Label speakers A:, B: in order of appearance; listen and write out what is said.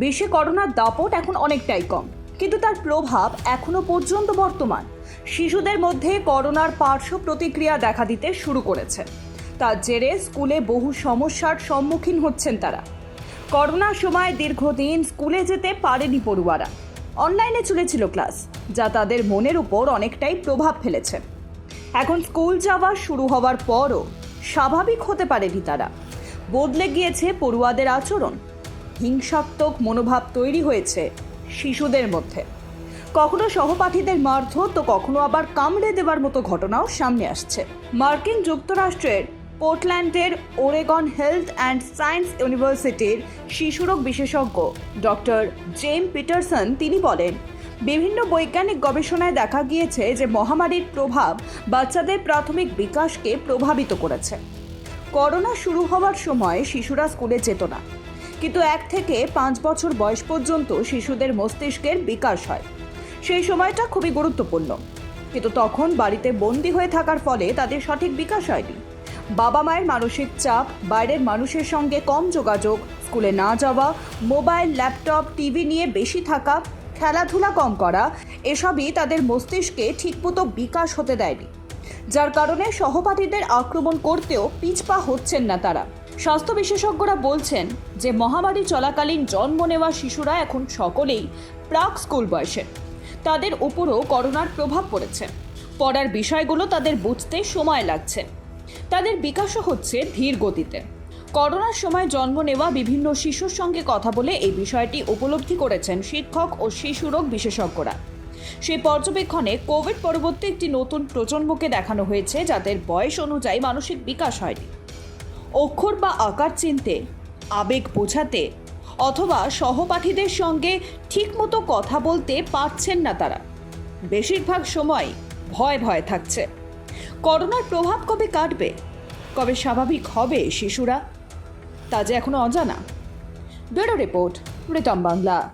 A: বিশ্বে করোনার দাপট এখন অনেকটাই কম। কিন্তু তার প্রভাব এখনও পর্যন্ত বর্তমান। শিশুদের মধ্যে করোনার পার্শ্ব প্রতিক্রিয়া দেখা দিতে শুরু করেছে। তার জেরে স্কুলে বহু সমস্যার সম্মুখীন হচ্ছেন তারা। করোনার সময় দীর্ঘদিন স্কুলে যেতে পারেনি পড়ুয়ারা। অনলাইনে চলেছিল ক্লাস, যা তাদের মনের উপর অনেকটাই প্রভাব ফেলেছে। এখন স্কুল যাওয়া শুরু হওয়ার পরও স্বাভাবিক হতে পারেনি তারা। বদলে গিয়েছে পড়ুয়াদের আচরণ। হিংসাত্মক মনোভাব তৈরি হয়েছে শিশুদের মধ্যে। কখনো সহপাঠীদের মারধর, তো কখনো আবার কামড়ে দেওয়ার মতো ঘটনাও সামনে আসছে। মার্কিন যুক্তরাষ্ট্রের পোর্টল্যান্ডের ওরেগন হেলথ অ্যান্ড সায়েন্স ইউনিভার্সিটির শিশুরোগ বিশেষজ্ঞ ডক্টর জেম পিটারসন তিনি বলেন, বিভিন্ন বৈজ্ঞানিক গবেষণায় দেখা গিয়েছে যে মহামারীর প্রভাব বাচ্চাদের প্রাথমিক বিকাশকে প্রভাবিত করেছে। করোনা শুরু হওয়ার সময় শিশুরা স্কুলে যেত না। কিন্তু এক থেকে পাঁচ বছর বয়স পর্যন্ত শিশুদের মস্তিষ্কের বিকাশ হয়। সেই সময়টা খুবই গুরুত্বপূর্ণ। কিন্তু তখন বাড়িতে বন্দি হয়ে থাকার ফলে তাদের সঠিক বিকাশ হয়নি। বাবা মায়ের মানসিক চাপ, বাইরের মানুষের সঙ্গে কম যোগাযোগ, স্কুলে না যাওয়া, মোবাইল, ল্যাপটপ, টিভি নিয়ে বেশি থাকা, খেলাধুলা কম করা, এসবই তাদের মস্তিষ্কে ঠিকমতো বিকাশ হতে দেয়নি। যার কারণে সহপাঠীদের আক্রমণ করতেও পিছপা হচ্ছেন না তারা। স্বাস্থ্য বিশেষজ্ঞরা বলছেন যে মহামারী চলাকালীন জন্ম নেওয়া শিশুরা এখন সকলেই প্রাক স্কুল বয়সের। তাদের উপরও করোনার প্রভাব পড়েছে। পড়ার বিষয়গুলো তাদের বুঝতে সময় লাগছে। তাদের বিকাশও হচ্ছে ধীর গতিতে। করোনার সময় জন্ম নেওয়া বিভিন্ন শিশুর সঙ্গে কথা বলে এই বিষয়টি উপলব্ধি করেছেন শিক্ষক ও শিশুরোগ বিশেষজ্ঞরা। সেই পর্যবেক্ষণে কোভিড পরবর্তী একটি নতুন প্রজন্মকে দেখানো হয়েছে যাদের বয়স অনুযায়ী মানসিক বিকাশ হয়নি। অক্ষর বা আকার চিনতে, আবেগ বোঝাতে অথবা সহপাঠীদের সঙ্গে ঠিকমতো কথা বলতে পারছেন না তারা। বেশিরভাগ সময় ভয় ভয় থাকছে। করোনার প্রভাব কবে কাটবে? কবে স্বাভাবিক হবে শিশুরা? তা যে এখনও অজানা। Bureau report Ritam Bangla.